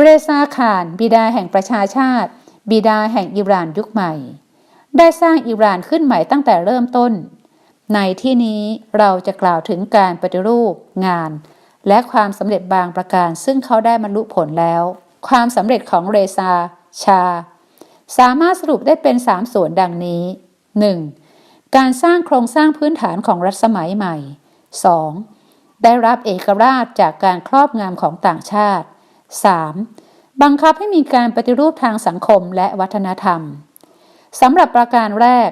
เรซาขานบิดาแห่งประชาชาติ บิดาแห่งอิหร่านยุคใหม่ ได้สร้างอิหร่านขึ้นใหม่ตั้งแต่เริ่มต้น ในที่นี้เราจะกล่าวถึงการปฏิรูปงาน และความสำเร็จบางประการซึ่งเขาได้บรรลุผลแล้ว ความสำเร็จของเรซา ชา สามารถสรุปได้เป็นสามส่วนดังนี้ 1. การสร้างโครงสร้างพื้นฐานของรัฐสมัยใหม่ 2. ได้รับเอกราชจากการครอบงำของต่างชาติ 3. บังคับให้มีการปฏิรูปทางสังคมและวัฒนธรรมสำหรับประการแรก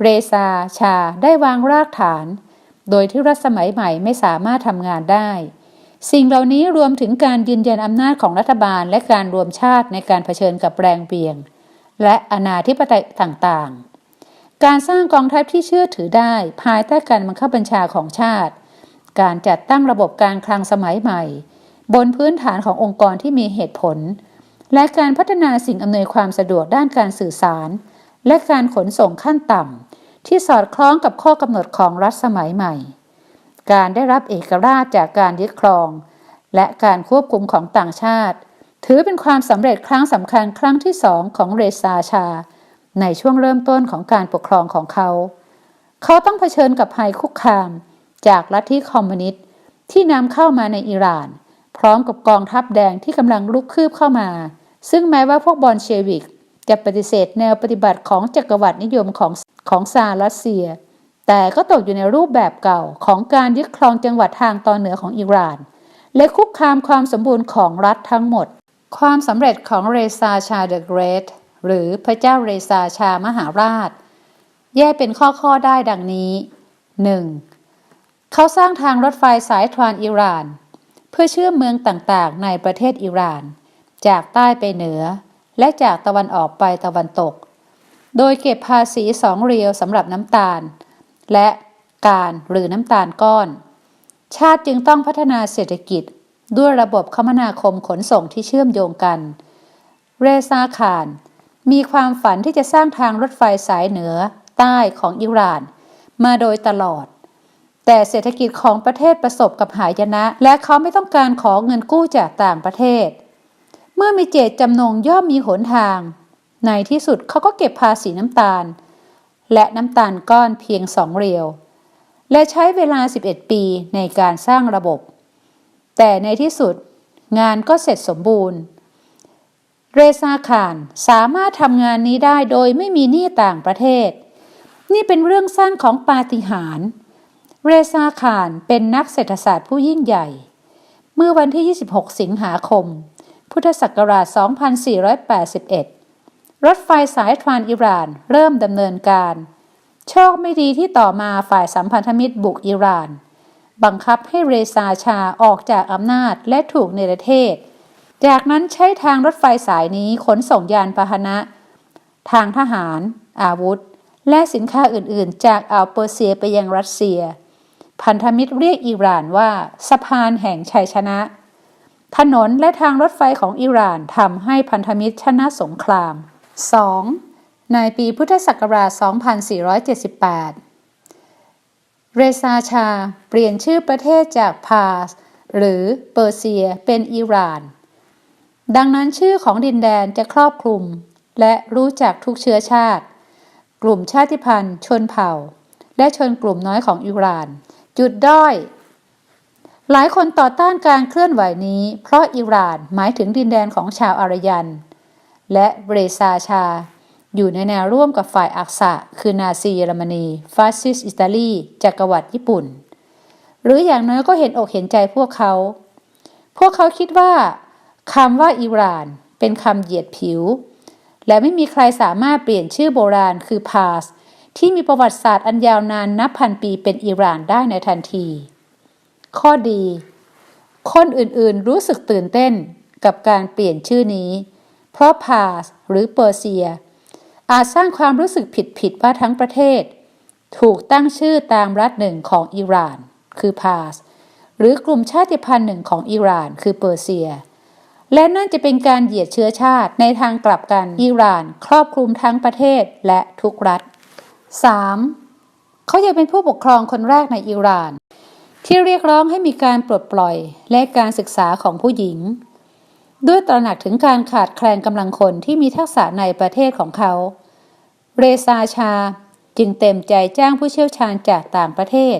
เรซา ชาได้วางรากฐาน โดยที่รัฐสมัยใหม่ไม่สามารถทำงานได้ สิ่งเหล่านี้รวมถึงการยืนยันอำนาจของรัฐบาลและการรวมชาติในการเผชิญกับแรงเบี่ยง และอนาธิปไตยต่างๆ การสร้างกองทัพที่เชื่อถือได้ภายใต้การบังคับบัญชาของชาติ การจัดตั้งระบบการคลังสมัยใหม่ บนพื้นฐานขององค์กรที่มีเหตุผล และการพัฒนาสิ่งอำนวยความสะดวกด้านการสื่อสาร และการขนส่งขั้นต่ำที่สอดคล้องกับข้อกำหนดของรัฐสมัยใหม่ การได้รับเอกราชจากการยึดครอง และการควบคุมของต่างชาติ ถือเป็นความสำเร็จครั้งสำคัญครั้งที่สองของเรซาชา ในช่วงเริ่มต้นของการปกครองของเขา เขาต้องเผชิญกับภัยคุกคาม จากลัทธิคอมมิวนิสต์ที่นำเข้ามาในอิหร่าน พร้อมกับกองทัพแดงที่กำลังลุกคืบเข้ามา ซึ่งแม้ว่าพวกบอลเชวิก จะปฏิเสธแนวปฏิบัติของจักรวรรดินิยมของของซารัสเซีย แต่ก็ตกอยู่ในรูปแบบเก่าของการยึดครองจังหวัดทางตอนเหนือของอิหร่าน และคุกคามความสมบูรณ์ของรัฐทั้งหมด ความสำเร็จของเรซาชาเดอะเกรทหรือพระเจ้าเรซาชามหาราช แยกเป็นข้อๆได้ดังนี้ 1. เขาสร้างทางรถไฟสายทรานอิหร่าน พื่อเชื่อมเมืองต่างๆ ในประเทศอิหร่าน จากใต้ไปเหนือ และจากตะวันออกไปตะวันตก โดยเก็บภาษีสองเรียวสำหรับน้ำตาล และการหรือน้ำตาลก้อน ชาติจึงต้องพัฒนาเศรษฐกิจด้วยระบบคมนาคมขนส่งที่เชื่อมโยงกัน เรซาคาร มีความฝันที่จะสร้างทางรถไฟสายเหนือ ใต้ของอิหร่าน มาโดยตลอด แต่เศรษฐกิจของประเทศประสบกับหายนะ และเขาไม่ต้องการขอเงินกู้จากต่างประเทศ เมื่อมีเจตจำนงย่อมมีหนทาง ในที่สุดเขาก็เก็บภาษีน้ำตาล และน้ำตาลก้อนเพียงสองเรียว และใช้เวลา 11 ปีในการสร้างระบบ แต่ในที่สุดงานก็เสร็จสมบูรณ์ เรซาคารสามารถทำงานนี้ได้โดยไม่มีหนี้ต่างประเทศ นี่เป็นเรื่องสั้นของปาฏิหาริย์ เรซาคารเป็นนักเศรษฐศาสตร์ผู้ยิ่งใหญ่ เมื่อวันที่ 26 สิงหาคม พุทธศักราช 2481 รถไฟสายทรานอิหร่านเริ่มดำเนินการ โชคไม่ดีที่ต่อมาฝ่ายสัมพันธมิตรบุกอิหร่าน บังคับให้เรซาชาออกจากอำนาจและถูกเนรเทศ จากนั้นใช้ทางรถไฟสายนี้ขนส่งยานพาหนะ ทางทหาร อาวุธ และสินค้าอื่นๆ จากอ่าวเปอร์เซียไปยังรัสเซีย พันธมิตรเรียกอิหร่านว่าสะพานแห่งชัยชนะ ถนนและทางรถไฟของอิหร่านทำให้พันธมิตรชนะสงคราม 2. ในปีพุทธศักราช 2478 เรซาชา เปลี่ยนชื่อประเทศจากพาส หรือเปอร์เซียเป็นอิหร่าน ดังนั้นชื่อของดินแดนจะครอบคลุม และรู้จักทุกเชื้อชาติ กลุ่มชาติพันธุ์ ชนเผ่า และชนกลุ่มน้อยของอิหร่าน จุดด้อย หลายคนต่อต้านการเคลื่อนไหวนี้ เพราะอิหร่านหมายถึงดินแดนของชาวอารยัน และเบรซาชา อยู่ในแนวร่วมกับฝ่ายอักษะ คือนาซีเยอรมนี ฟาสซิสอิตาลีจักรวรรดิญี่ปุ่น หรืออย่างน้อยก็เห็นอกเห็นใจพวกเขา พวกเขาคิดว่าคำว่าอิหร่านเป็นคำเหยียดผิว และไม่มีใครสามารถเปลี่ยนชื่อโบราณคือพาส ที่มีประวัติศาสตร์อันยาวนานนับพันปีเป็นอิหร่านได้ในทันที ข้อดี คนอื่นๆรู้สึกตื่นเต้นกับการเปลี่ยนชื่อนี้ เพราะพาสหรือเปอร์เซีย อาจสร้างความรู้สึกผิดๆว่าทั้งประเทศ ถูกตั้งชื่อตามรัฐหนึ่งของอิหร่าน คือพาสหรือกลุ่มชาติพันธุ์หนึ่งของอิหร่าน คือเปอร์เซีย และนั่นจะเป็นการเหยียดเชื้อชาติในทางกลับกันอิหร่าน ครอบคลุมทั้งประเทศและทุกรัฐ 3. เขายังเป็นผู้ปกครองคนแรกในอิหร่าน ที่เรียกร้องให้มีการปลดปล่อยและการศึกษาของผู้หญิง ด้วยตระหนักถึงการขาดแคลนกำลังคนที่มีทักษะในประเทศของเขา เรซาชาจึงเต็มใจจ้างผู้เชี่ยวชาญจากต่างประเทศ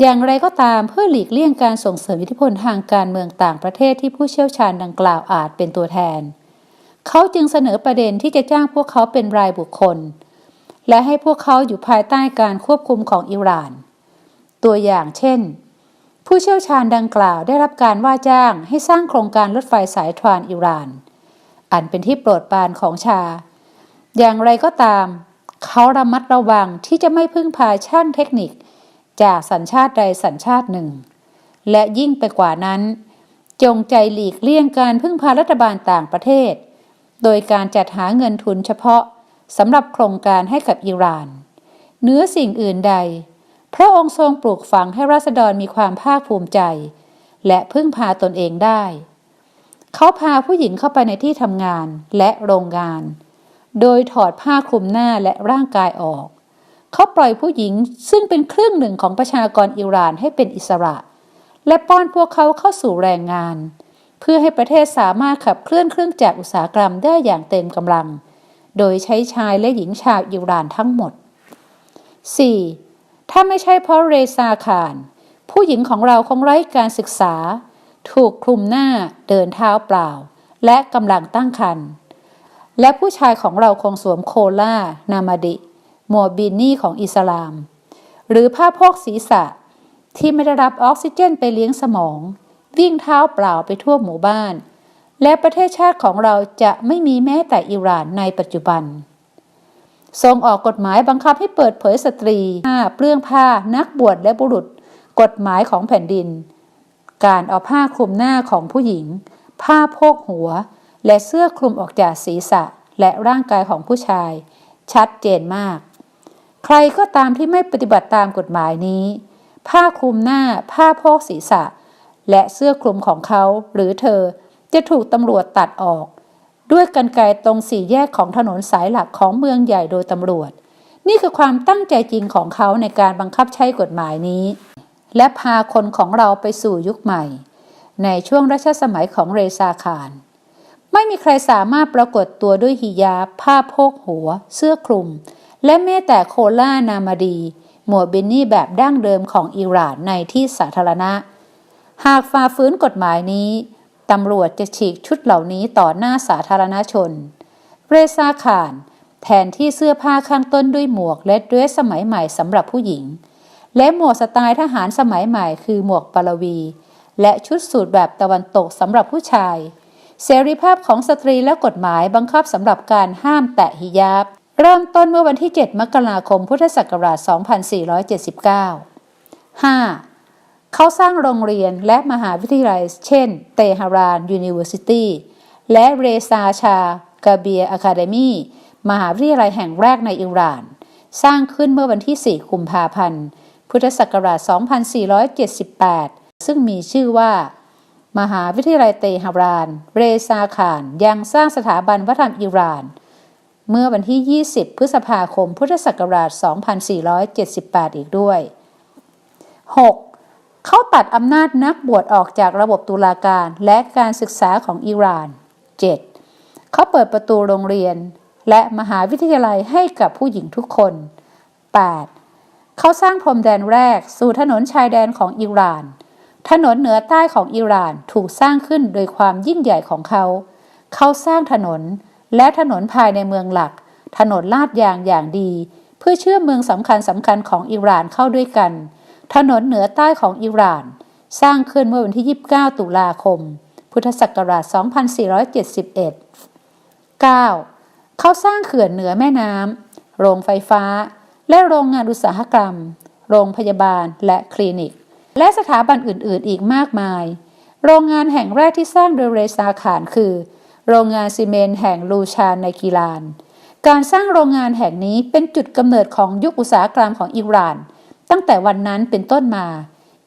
อย่างไรก็ตามเพื่อหลีกเลี่ยงการส่งเสริมอิทธิพลทางการเมืองต่างประเทศที่ผู้เชี่ยวชาญดังกล่าวอาจเป็นตัวแทน เขาจึงเสนอประเด็นที่จะจ้างพวกเขาเป็นรายบุคคล และให้พวกเขาอยู่ภายใต้การควบคุมของอิหร่าน ตัวอย่างเช่น ผู้เชี่ยวชาญดังกล่าวได้รับการว่าจ้างให้สร้างโครงการรถไฟสายทรานอิหร่าน อันเป็นที่โปรดปรานของชา อย่างไรก็ตาม เขาระมัดระวังที่จะไม่พึ่งพาช่างเทคนิค จากสัญชาติใดสัญชาติหนึ่ง และยิ่งไปกว่านั้น จงใจหลีกเลี่ยงการพึ่งพารัฐบาลต่างประเทศ โดยการจัดหาเงินทุนเฉพาะ สำหรับโครงการให้กับอิหร่าน เนื้อสิ่งอื่นใด พระองค์ทรงปลูกฝังให้ราษฎรมีความภาคภูมิใจ และพึ่งพาตนเองได้ เขาพาผู้หญิงเข้าไปในที่ทำงานและโรงงาน โดยถอดผ้าคลุมหน้าและร่างกายออก เขาปล่อยผู้หญิงซึ่งเป็นครึ่งหนึ่งของประชากรอิหร่านให้เป็นอิสระ และป้อนพวกเขาเข้าสู่แรงงาน เพื่อให้ประเทศสามารถขับเคลื่อนเครื่องจักรอุตสาหกรรมได้อย่างเต็มกำลัง โดยใช้ชายและหญิงชาวอิหร่านทั้งหมด 4. ถ้าไม่ใช่เพราะเรซาคาร ผู้หญิงของเราคงไร้การศึกษา ถูกคลุมหน้าเดินเท้าเปล่า และกำลังตั้งครรภ์และผู้ชายของเราคงสวมโคล่า นามาดิมัวบินนี่ของอิสลาม หรือผ้าโพกศีรษะ ที่ไม่ได้รับออกซิเจนไปเลี้ยงสมอง วิ่งเท้าเปล่าไปทั่วหมู่บ้าน และประเทศชาติของเราจะไม่มีแม้แต่อิหร่านในปัจจุบัน ทรงออกกฎหมายบังคับให้เปิดเผยสตรีผ้าเปลื้องผ้า นักบวชและบุรุษ กฎหมายของแผ่นดิน การเอาผ้าคลุมหน้าของผู้หญิง ผ้าโพกหัว และเสื้อคลุมออกจากศีรษะและร่างกายของผู้ชาย ชัดเจนมาก ใครก็ตามที่ไม่ปฏิบัติตามกฎหมายนี้ ผ้าคลุมหน้า ผ้าโพกศีรษะ และเสื้อคลุมของเขาหรือเธอ จะถูกตำรวจตัดออก ด้วยกันไกตรงสี่แยกของถนนสายหลักของเมืองใหญ่โดยตำรวจ นี่คือความตั้งใจจริงของเขาในการบังคับใช้กฎหมายนี้ และพาคนของเราไปสู่ยุคใหม่ ในช่วงรัชสมัยของเรซาคารไม่มีใครสามารถปรากฏตัวด้วยฮิญาผ้าโพกหัว เสื้อคลุม และแม้แต่โคล่านามาดี หมวกบินนี่แบบดั้งเดิมของอิหร่านในที่สาธารณะ หากฝ่าฝืนกฎหมายนี้ ตำรวจจะฉีกชุดเหล่านี้ต่อหน้าสาธารณชน เรซาคารแทนที่เสื้อผ้าข้างต้นด้วยหมวกและเดรสสมัยใหม่สำหรับผู้หญิง และหมวกสไตล์ทหารสมัยใหม่คือหมวกปาลวี และชุดสูทแบบตะวันตกสำหรับผู้ชาย เสรีภาพของสตรีและกฎหมายบังคับสำหรับการห้ามแตะฮิญาบเริ่มต้นเมื่อวันที่ 7 มกราคม พุทธศักราช 2479 5. เขาสร้างโรงเรียนและมหาวิทยาลัย เช่น เตหารานยูนิเวอร์ซิตี้และเรซาชากาเบียอะคาเดมีมหาวิทยาลัยแห่งแรกในอิหร่าน สร้างขึ้นเมื่อวันที่ 4 กุมภาพันธ์ พุทธศักราช 2478 ซึ่งมีชื่อว่า มหาวิทยาลัยเตหาราน เรซาคารยังสร้างสถาบันวัฒนธรรมอิหร่าน เมื่อวันที่ 20 พฤษภาคม พุทธศักราช 2478 อีกด้วย 6. เขาตัดอำนาจนักบวชออกจากระบบตุลาการและการศึกษาของอิหร่าน 7. เขาเปิดประตูโรงเรียน และมหาวิทยาลัยให้กับผู้หญิงทุกคน 8. เขาสร้างพรมแดนแรกสู่ถนนชายแดนของอิหร่าน ถนนเหนือใต้ของอิหร่านถูกสร้างขึ้นโดยความยิ่งใหญ่ของเขา เขาสร้างถนนและถนนภายในเมืองหลัก ถนนลาดยางอย่างดี เพื่อเชื่อมเมืองสำคัญสำคัญของอิหร่านเข้าด้วยกัน ถนนเหนือใต้ของอิหร่าน สร้างขึ้นเมื่อวันที่ 29 ตุลาคม พุทธศักราช 2471 9. เขาสร้างเขื่อนเหนือแม่น้ำ โรงไฟฟ้า และโรงงานอุตสาหกรรม โรงพยาบาลและคลินิก และสถาบันอื่น ๆ อีกมากมาย โรงงานแห่งแรกที่สร้างโดยเรซาขานคือ โรงงานซีเมนต์แห่งลูชานในกีลาน การสร้างโรงงานแห่งนี้เป็นจุดกำเนิดของยุคอุตสาหกรรมของอิหร่าน ตั้งแต่วันนั้นเป็นต้นมา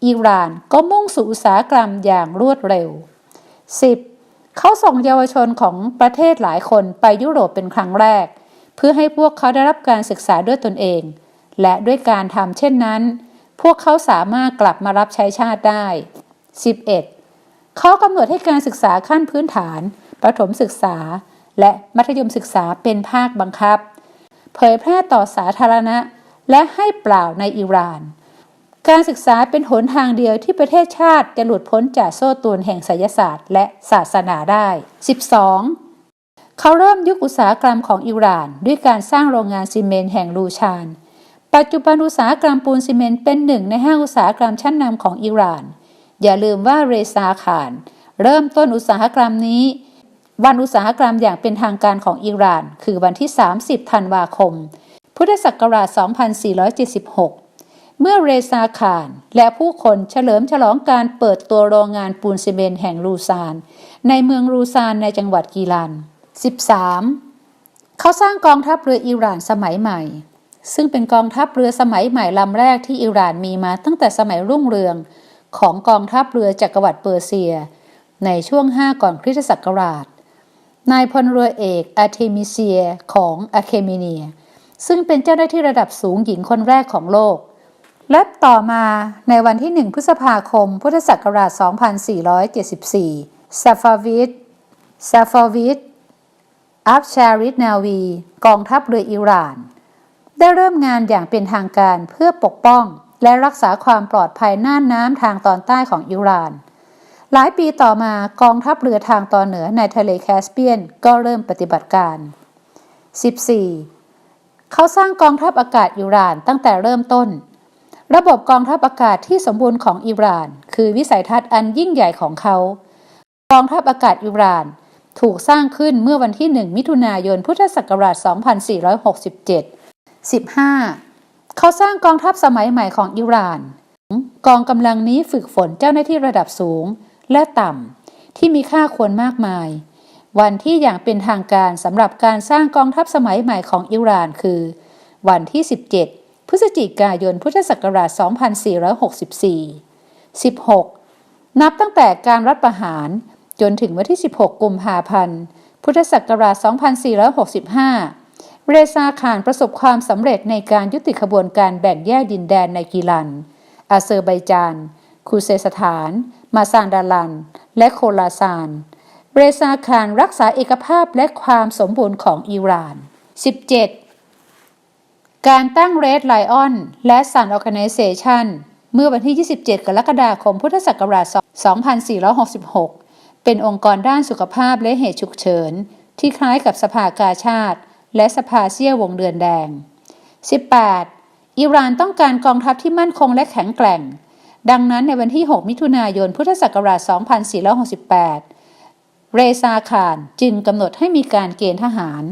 อิหร่านก็มุ่งสู่อุตสาหกรรมอย่างรวดเร็ว 10. เขาส่งเยาวชนของประเทศหลายคนไปยุโรปเป็นครั้งแรก เพื่อให้พวกเขาได้รับการศึกษาด้วยตนเอง และด้วยการทำเช่นนั้น พวกเขาสามารถกลับมารับใช้ชาติได้ 11. เขากำหนดให้การศึกษาขั้นพื้นฐาน ประถมศึกษา และมัธยมศึกษาเป็นภาคบังคับ เผยแพร่ต่อสาธารณะ และให้เปล่าในอิหร่าน การศึกษาเป็นหนทางเดียวที่ประเทศชาติจะหลุดพ้นจากโซ่ตรวนแห่งไสยศาสตร์และศาสนาได้ 12. เขาเริ่มยุคอุตสาหกรรมของอิหร่าน ด้วยการสร้างโรงงานซีเมนต์แห่งลูชาน ปัจจุบันอุตสาหกรรมปูนซีเมนต์เป็นหนึ่งในห้าอุตสาหกรรมชั้นนำของอิหร่าน อย่าลืมว่าเรซาขาน เริ่มต้นอุตสาหกรรมนี้วันอุตสาหกรรมอย่างเป็นทางการของอิหร่าน คือวันที่ 30 ธันวาคม พุทธศักราช 2476 เมื่อเรซาขานและผู้คนเฉลิมฉลองการเปิดตัวโรงงานปูนซีเมนต์แห่งรูซาน ในเมืองรูซานในจังหวัดกีลัน 13. เขาสร้างกองทัพเรืออิหร่านสมัยใหม่ ซึ่งเป็นกองทัพเรือสมัยใหม่ลำแรกที่อิหร่านมีมาตั้งแต่สมัยรุ่งเรืองของกองทัพเรือจักรวรรดิเปอร์เซีย ในช่วง 5 ก่อนคริสตศักราช นายพลเรือเอกอาร์เทมิเซียของอะเคเมเนีย ซึ่งเป็นเจ้าหน้าที่ระดับสูงหญิงคนแรกของโลก และต่อมาในวันที่ 1 พฤษภาคม พุทธศักราช 2474ซาฟาวิดซาฟาวิดอัฟชาริดนาวี กองทัพเรืออิหร่าน ได้เริ่มงานอย่างเป็นทางการเพื่อปกป้อง และรักษาความปลอดภัยน่านน้ำทางตอนใต้ของอิหร่านหลายปีต่อมากองทัพเรือทางตอนเหนือในทะเลแคสเปียนก็เริ่มปฏิบัติการ 14. เขาสร้างกองทัพอากาศอิหร่านตั้งแต่เริ่มต้น ระบบกองทัพอากาศที่สมบูรณ์ของอิหร่าน คือวิสัยทัศน์อันยิ่งใหญ่ของเขา กองทัพอากาศอิหร่านถูกสร้างขึ้นเมื่อวันที่ 1 มิถุนายน พุทธศักราช 2467 15. เขาสร้างกองทัพสมัยใหม่ของอิหร่าน กองกำลังนี้ฝึกฝนเจ้าหน้าที่ระดับสูงและต่ำที่มีค่าควรมากมาย วันที่อย่างเป็นทางการสำหรับการสร้างกองทัพสมัยใหม่ของอิหร่านคือ วันที่ 17 พฤศจิกายน พุทธศักราช 2464 16. นับตั้งแต่การรัฐประหารจนถึงวันที่ 16 กุมภาพันธ์ พุทธศักราช 2465 เรซาขานประสบความสำเร็จในการยุติขบวนการแบ่งแยกดินแดนในกิลัน อาเซอร์ไบจาน คูเซสถาน มาซานดาลัน และโคลาซาน เรซาขานรักษาเอกภาพและความสมบูรณ์ของอิหร่าน 17. การตั้ง Red Lion และ Sun Organization เมื่อวันที่ 27 กรกฎาคมพุทธศักราช 2466 เป็นองค์กรด้านสุขภาพและเหตุฉุกเฉิน ที่คล้ายกับสภากาชาติ และสภาเซียววงเดือนแดง 18. อิหร่านต้องการกองทัพที่มั่นคงและแข็งแกร่ง ดังนั้นในวันที่ 6 มิถุนายน พุทธศักราช 2468 เรซาขานจึงกำหนดให้มีการเกณฑ์ทหาร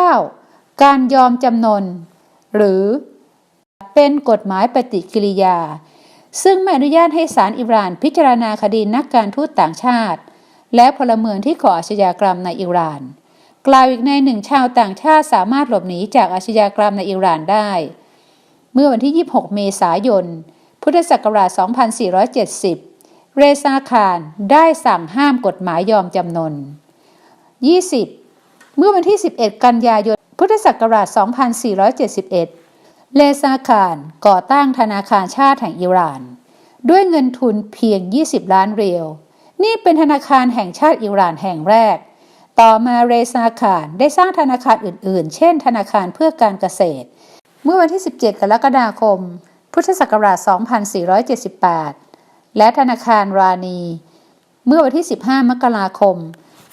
19. การยอมจำนน หรือเป็นกฎหมายปฏิกิริยา ซึ่งไม่อนุญาตให้ศาลอิหร่านพิจารณาคดีนักการทูตต่างชาติ และพลเมืองที่ก่ออาชญากรรมในอิหร่าน กล่าวอีกในหนึ่งชาวต่างชาติสามารถหลบหนีจากอาชญากรรมในอิหร่านได้ เมื่อวันที่ 26 เมษายน พุทธศักราช 2470 เรซาคารได้สั่งห้ามกฎหมายยอมจำนน 20. เมื่อวันที่ 11 กันยายน พุทธศักราช 2471 เลซาคารก่อตั้งธนาคารชาติแห่งอิหร่าน ด้วยเงินทุนเพียง 20 ล้านเรียว นี่เป็นธนาคารแห่งชาติอิหร่านแห่งแรก ต่อมาเรซาคารได้สร้างธนาคารอื่นๆ เช่น ธนาคารเพื่อการเกษตร เมื่อวันที่ 17 กรกฎาคม พุทธศักราช 2478 และธนาคารรานีเมื่อวันที่ 15 มกราคม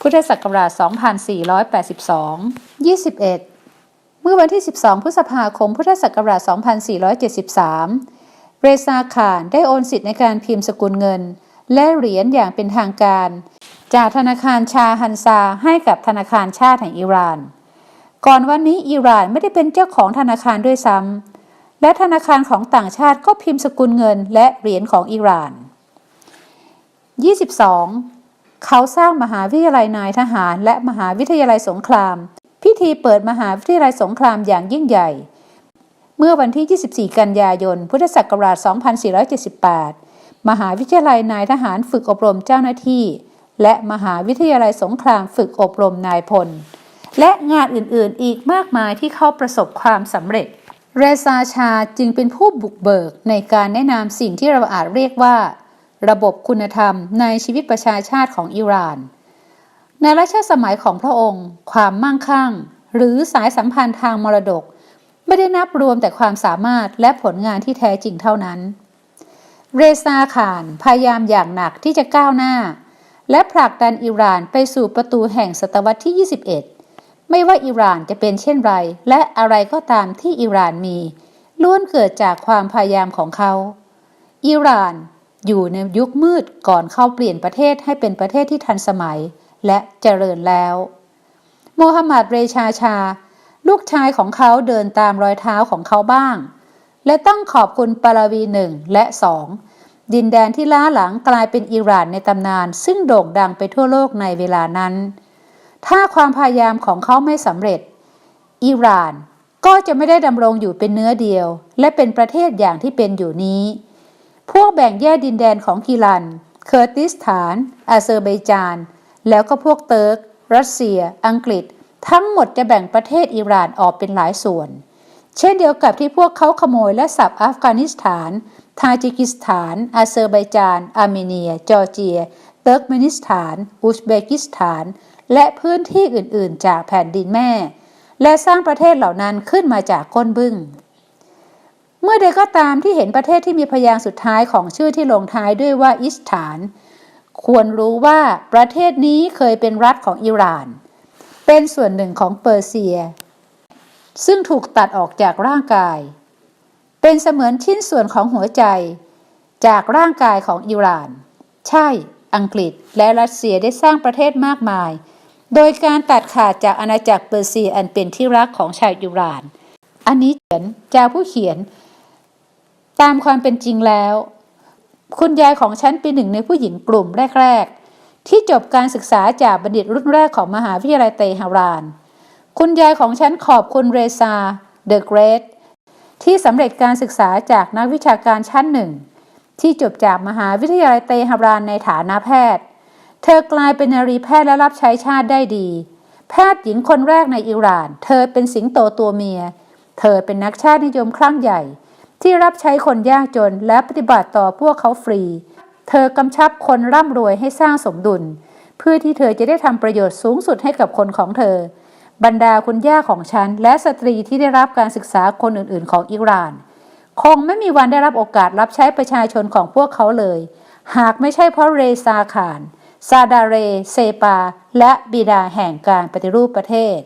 พุทธศักราช 2482 21 เมื่อวันที่ 12 พฤษภาคม พุทธศักราช 2473 เรซาขานได้โอนสิทธิ์ในการพิมพ์สกุลเงิน และเหรียญอย่างเป็นทางการ จากธนาคารชาฮันซาให้กับธนาคารชาติแห่งอิหร่าน ก่อนวันนี้อิหร่านไม่ได้เป็นเจ้าของธนาคารด้วยซ้ำและธนาคารของต่างชาติก็พิมพ์สกุลเงินและเหรียญของอิหร่าน 22. เขาสร้างมหาวิทยาลัยนายทหารและมหาวิทยาลัยสงคราม พิธีเปิดมหาวิทยาลัยสงครามอย่างยิ่งใหญ่ เมื่อวันที่ 24 กันยายน พุทธศักราช 2478 มหาวิทยาลัยนายทหารฝึกอบรมเจ้าหน้าที่ และมหาวิทยาลัยสงครามฝึกอบรมนายพล และงานอื่นๆ อีกมากมายที่เขาประสบความสำเร็จ เรซาชาจึงเป็นผู้บุกเบิกในการแนะนำสิ่งที่เราอาจเรียกว่า ระบบคุณธรรมในชีวิตประชาชาติของอิหร่าน ในรัชสมัยของพระองค์ ความมั่งคั่ง หรือสายสัมพันธ์ทางมรดก ไม่ได้นับรวมแต่ความสามารถและผลงานที่แท้จริงเท่านั้น เรซาขานพยายามอย่างหนักที่จะก้าวหน้า และผลักดันอิหร่านไปสู่ประตูแห่งศตวรรษที่ 21 ไม่ว่าอิหร่านจะเป็นเช่นไร และอะไรก็ตามที่อิหร่านมีล้วนเกิดจากความพยายามของเขา อิหร่าน อยู่ในยุคมืดก่อนเข้าเปลี่ยนประเทศให้เป็นประเทศที่ทันสมัย และเจริญแล้ว โมฮัมหมัดเรชาชา ลูกชายของเขาเดินตามรอยเท้าของเขาบ้าง และต้องขอบคุณปาราวีหนึ่งและสองดินแดนที่ล้าหลังกลายเป็นอิหร่านในตำนาน ซึ่งโด่งดังไปทั่วโลกในเวลานั้น ถ้าความพยายามของเขาไม่สำเร็จ อิหร่านก็จะไม่ได้ดำรงอยู่เป็นเนื้อเดียว และเป็นประเทศอย่างที่เป็นอยู่นี้ พวกแบ่งแยกดินแดนของกิลัน เคอร์ติสถาน อาเซอร์ไบจาน แล้วก็พวกเติร์ก รัสเซีย อังกฤษ ทั้งหมดจะแบ่งประเทศอิหร่านออกเป็นหลายส่วน เช่นเดียวกับที่พวกเขาขโมยและสับอัฟกานิสถาน ทาจิกิสถาน อาเซอร์ไบจาน อาร์เมเนีย จอร์เจีย เติร์กเมนิสถาน อุซเบกิสถาน และพื้นที่อื่น ๆ จากแผ่นดินแม่ และสร้างประเทศเหล่านั้นขึ้นมาจากก้นบึ้ง เมื่อใดก็ตามที่เห็นประเทศที่มีพยางค์สุดท้ายของชื่อที่ลงท้ายด้วยว่าอิสถาน ควรรู้ว่าประเทศนี้เคยเป็นรัฐของอิหร่าน เป็นส่วนหนึ่งของเปอร์เซีย ซึ่งถูกตัดออกจากร่างกาย เป็นเสมือนชิ้นส่วนของหัวใจ จากร่างกายของอิหร่าน ใช่ อังกฤษและรัสเซียได้สร้างประเทศมากมาย โดยการตัดขาดจากอาณาจักรเปอร์เซียอันเป็นที่รักของชาวอิหร่าน อันนี้เขียนจากผู้เขียน ตามความเป็นจริงแล้ว คุณยายของฉันเป็นหนึ่งในผู้หญิงกลุ่มแรก ๆ ที่จบการศึกษาจากบัณฑิตรุ่นแรกของมหาวิทยาลัยเตหะราน คุณยายของฉันขอบคุณเรซาเดอะเกรทที่สำเร็จการศึกษาจากนักวิชาการชั้นหนึ่ง ที่จบจากมหาวิทยาลัยเตหะรานในฐานะแพทย์ เธอกลายเป็นนารีแพทย์และรับใช้ชาติได้ดี แพทย์หญิงคนแรกในอิหร่าน เธอเป็นสิงโตตัวเมีย เธอเป็นนักชาตินิยมคลั่งใหญ่ ที่รับใช้คนยากจนและปฏิบัติต่อพวกเขาฟรี เธอกำชับคนร่ำรวยให้สร้างสมดุล เพื่อที่เธอจะได้ทำประโยชน์สูงสุดให้กับคนของเธอ บรรดาคุณย่าของฉัน และสตรีที่ได้รับการศึกษาคนอื่นๆ ของอิหร่าน คงไม่มีวันได้รับโอกาสรับใช้ประชาชนของพวกเขาเลย หากไม่ใช่เพราะเรซาขานซาดาเร เซปา และบิดาแห่งการปฏิรูปประเทศ